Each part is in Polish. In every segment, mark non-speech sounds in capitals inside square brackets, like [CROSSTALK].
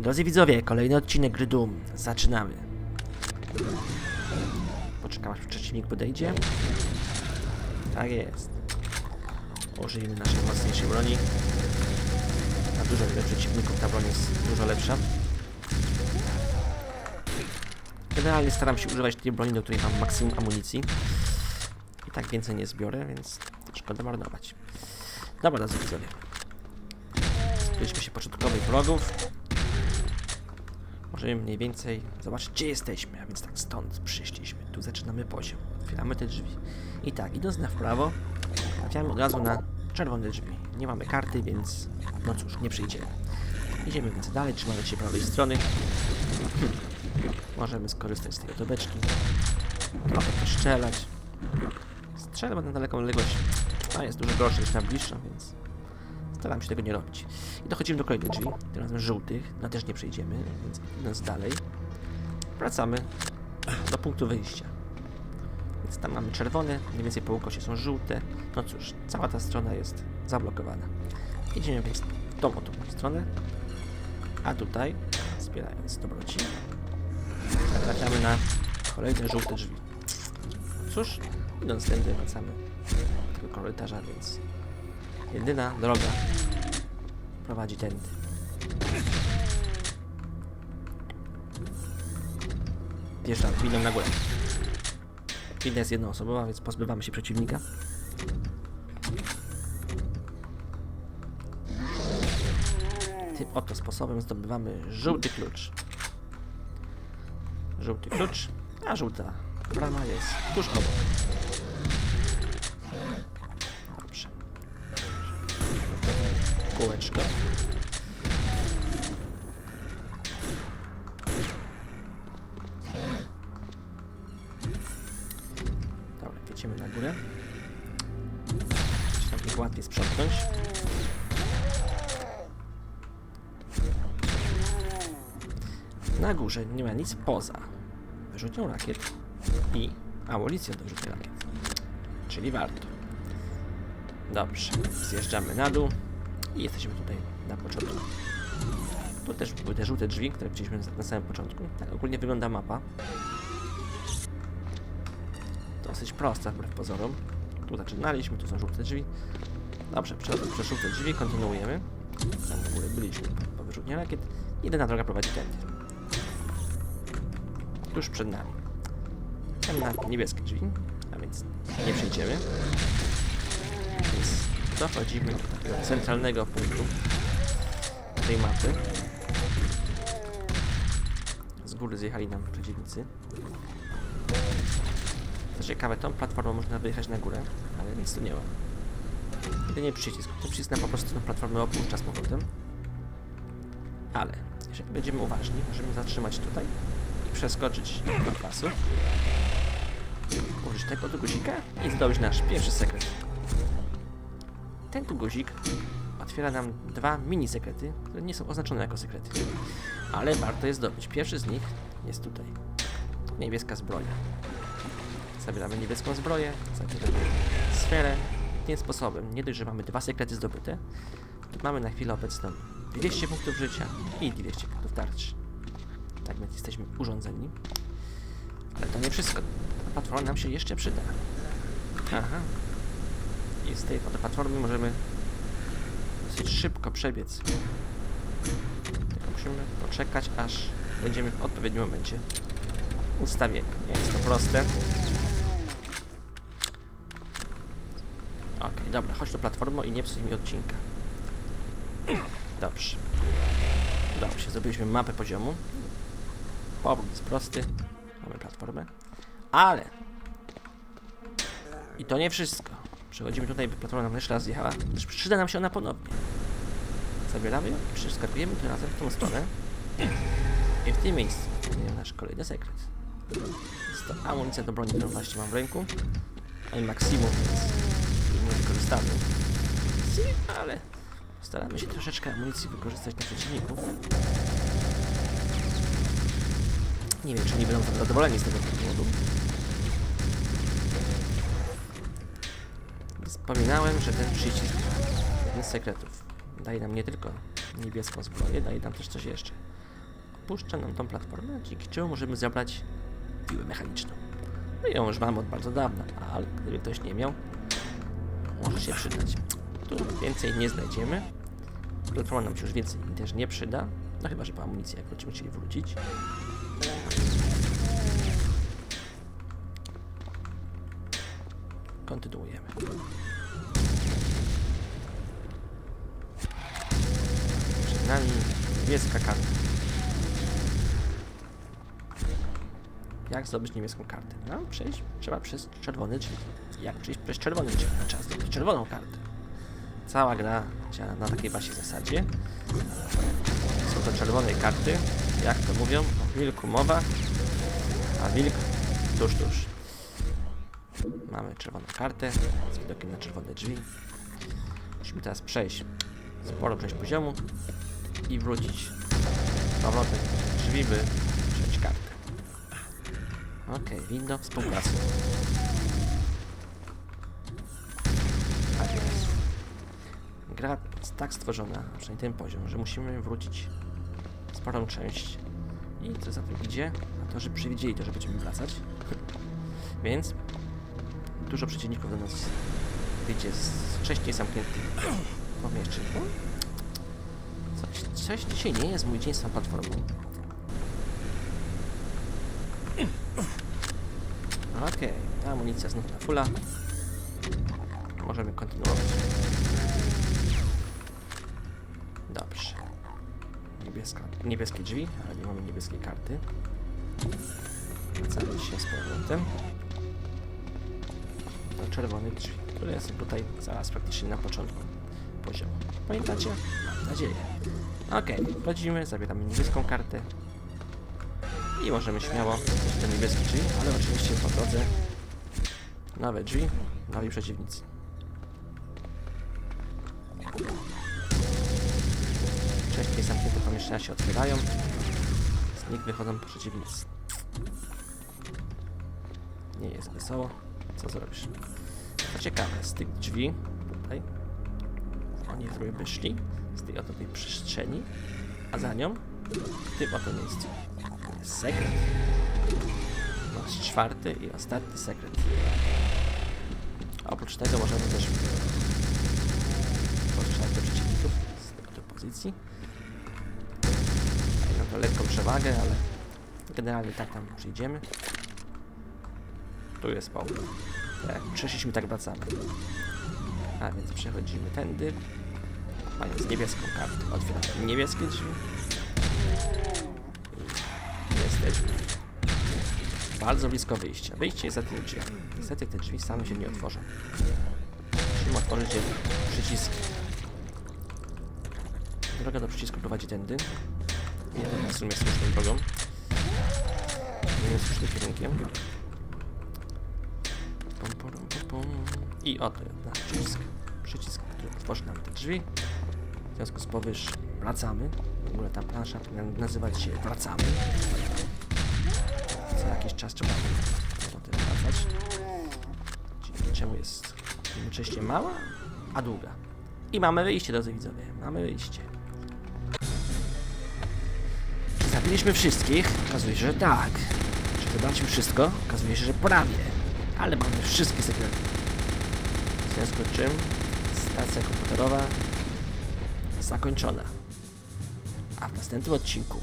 Drodzy widzowie, kolejny odcinek gry Doom. Zaczynamy. Poczekam aż przeciwnik podejdzie. Tak jest. Użyjmy naszej mocniejszej broni. Na dużo wiele przeciwników ta broń jest dużo lepsza. Generalnie staram się używać tej broni, do której mam maksimum amunicji. I tak więcej nie zbiorę, więc szkoda marnować. Dobra, drodzy widzowie. Zbliżmy się początkowych wrogów. Możemy mniej więcej zobaczyć, gdzie jesteśmy, a więc tak stąd przyszliśmy. Tu zaczynamy poziom. Otwieramy te drzwi. I tak, idąc na prawo, trafiamy od razu na czerwone drzwi. Nie mamy karty, więc no cóż, nie przyjdziemy. Idziemy więc dalej, trzymamy się prawej strony. Możemy skorzystać z tej otobeczki. Trochę postrzelać. Strzelba na daleką odległość a jest dużo gorsza niż na bliższą, więc staram się tego nie robić. I dochodzimy do kolejnych drzwi, tym razem żółtych, no też nie przejdziemy, więc idąc dalej, wracamy do punktu wyjścia. Więc tam mamy czerwone, mniej więcej po ukosie są żółte, no cóż, cała ta strona jest zablokowana. Idziemy więc tą oto stronę, a tutaj, zbierając dobroci, trafiamy na kolejne żółte drzwi. Cóż, idąc tędy wracamy do tego korytarza, więc jedyna droga prowadzi tędy. Wjeżdżamy, winą na górę. Winda jest jednoosobowa, więc pozbywamy się przeciwnika. Tym oto sposobem zdobywamy żółty klucz. Żółty klucz, a żółta brama jest tuż obok. Kółeczko. Dobra, wjedziemy na górę. Tam ich łatwiej sprzątnąć. Na górze nie ma nic poza wyrzutnią rakiet i amunicją do rakiet. Czyli warto. Dobrze, zjeżdżamy na dół i jesteśmy tutaj na początku. Tu też były te żółte drzwi, które widzieliśmy na- samym początku. Tak ogólnie wygląda mapa. Dosyć prosta wbrew pozorom. Tu zaczynaliśmy, tu są żółte drzwi. Dobrze, przechodząc przez żółte drzwi kontynuujemy. Tam w ogóle byliśmy po, po wyrzutni rakiet. Jedyna droga prowadzi tędy. Tuż przed nami. Tam na niebieskie drzwi, a więc nie przejdziemy. Więc dochodzimy do centralnego punktu tej mapy. Z góry zjechali nam przeciwnicy. Co ciekawe, tą platformą można wyjechać na górę, ale nic tu nie ma. Jedynie przycisk. Ten przycisk nam po prostu tę platformę opuszcza z powrotem. Ale jeżeli będziemy uważni, możemy zatrzymać tutaj i przeskoczyć do pasu. Użyć tego tu guzika i zdobyć nasz pierwszy sekret. Ten tu guzik otwiera nam dwa mini sekrety, które nie są oznaczone jako sekrety. Ale warto je zdobyć. Pierwszy z nich jest tutaj. Niebieska zbroja. Zabieramy niebieską zbroję, zabieramy sferę. Tym sposobem, nie dość, że mamy dwa sekrety zdobyte, to mamy na chwilę obecną 200 punktów życia i 200 punktów tarczy. Tak więc jesteśmy urządzeni. Ale to nie wszystko. Ta platforma nam się jeszcze przyda. Aha. I z tej platformy możemy dosyć szybko przebiec. Tylko musimy poczekać, aż będziemy w odpowiednim momencie ustawieni. Nie jest to proste. Okej, dobra, chodź do platformy i nie psuj mi odcinka. Dobrze. Dobrze, zrobiliśmy mapę poziomu. Powrót jest prosty. Mamy platformę. Ale... I to nie wszystko. Przechodzimy tutaj, by platforma nam jeszcze raz zjechała. Przyda nam się ona ponownie. Zabieramy ją i przeskakujemy tym razem w tą stronę. I w tym miejscu znajdziemy nasz kolejny sekret. Jest to amunicja do broni, którą właśnie mam w ręku. I maksimum, więc nie wykorzystamy. Ale staramy się troszeczkę amunicji wykorzystać na przeciwników. Nie wiem, czy nie będą zadowoleni z tego powodu. Wspominałem, że ten przycisk, jeden z sekretów, daje nam nie tylko niebieską zbroję, daje nam też coś jeszcze. puszcza nam tą platformę, dzięki czemu możemy zabrać piłę mechaniczną. No i ją już mamy od bardzo dawna, ale gdyby ktoś nie miał, może się przydać. Tu więcej nie znajdziemy. Platforma nam się już więcej też nie przyda. No chyba, że po amunicji, jak będziemy chcieli wrócić. Kontynuujemy. Przed nami niebieska karta. Jak zdobyć niebieską kartę? No, przejść trzeba przez czerwony drzwi. Jak przejść przez czerwony drzwi? Trzeba zdobyć czerwoną kartę. Cała gra działa na takiej właśnie zasadzie. Są to czerwone karty. Jak to mówią? O wilku mowa, a wilk tuż, tuż. Mamy czerwoną kartę z widokiem na czerwone drzwi. Musimy teraz przejść sporą część poziomu i wrócić z powrotem drzwi, by przejść kartę. Okej, winno współpracy. Tak. Gra jest tak stworzona, przynajmniej ten poziom, że musimy wrócić sporą część i co za tym idzie, a to, że przewidzieli to, że będziemy wracać. [LAUGHS] Więc dużo przeciwników do nas wyjdzie z wcześniej zamkniętych pomieszczeń. Coś, coś dzisiaj nie jest mój dzień z tą platformą. Okej, amunicja znów na fulla. Możemy kontynuować. Dobrze. Niebieska, niebieskie drzwi, ale nie mamy niebieskiej karty. Wracamy się z powrotem do czerwonych drzwi, które są tutaj zaraz praktycznie na początku poziomu. Pamiętacie? Mam nadzieję. Okej, wchodzimy, zabieramy niebieską kartę i możemy śmiało iść do niebieskich drzwi, ale oczywiście po drodze nowe drzwi, nowi przeciwnicy. Wcześniej zamknięte pomieszczenia się otwierają, z nich wychodzą przeciwnicy. Nie jest wesoło. Co zrobisz? Ciekawe, z tych drzwi tutaj oni sobie wyszli z tej oto tej przestrzeni, a za nią w tym oto miejscu jest sekret. Nasz czwarty i ostatni sekret. Oprócz tego możemy też postrzelać do przeciwników z tej pozycji. To lekką przewagę, ale generalnie tak tam przyjdziemy. Jest powrót. Tak, przeszliśmy, tak wracamy. A więc przechodzimy tędy. Mając niebieską kartę, otwieramy niebieskie drzwi. Jesteśmy bardzo blisko wyjścia. Wyjście jest za tymi drzwiami. Niestety te drzwi same się nie otworzą. Musimy otworzyć je przyciskiem. Droga do przycisku prowadzi tędy. Nie w sumie słuszną drogą. Nie słusznym kierunkiem. Pum, pum, pum. I oto nasz przycisk. Przycisk, który otworzy nam te drzwi. W związku z powyższym wracamy. W ogóle ta plansza powinna nazywać się Wracamy. Co jakiś czas trzeba potem wracać. Dzięki czemu jest jednocześnie mała, a długa. I mamy wyjście, drodzy widzowie. Mamy wyjście. Zabiliśmy wszystkich? Okazuje się, że tak. Czy wybraliśmy wszystko? Okazuje się, że prawie. Ale mamy wszystkie sekrety. W związku z czym stacja komputerowa zakończona. A w następnym odcinku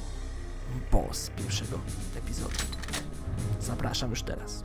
boss pierwszego epizodu. Zapraszam już teraz.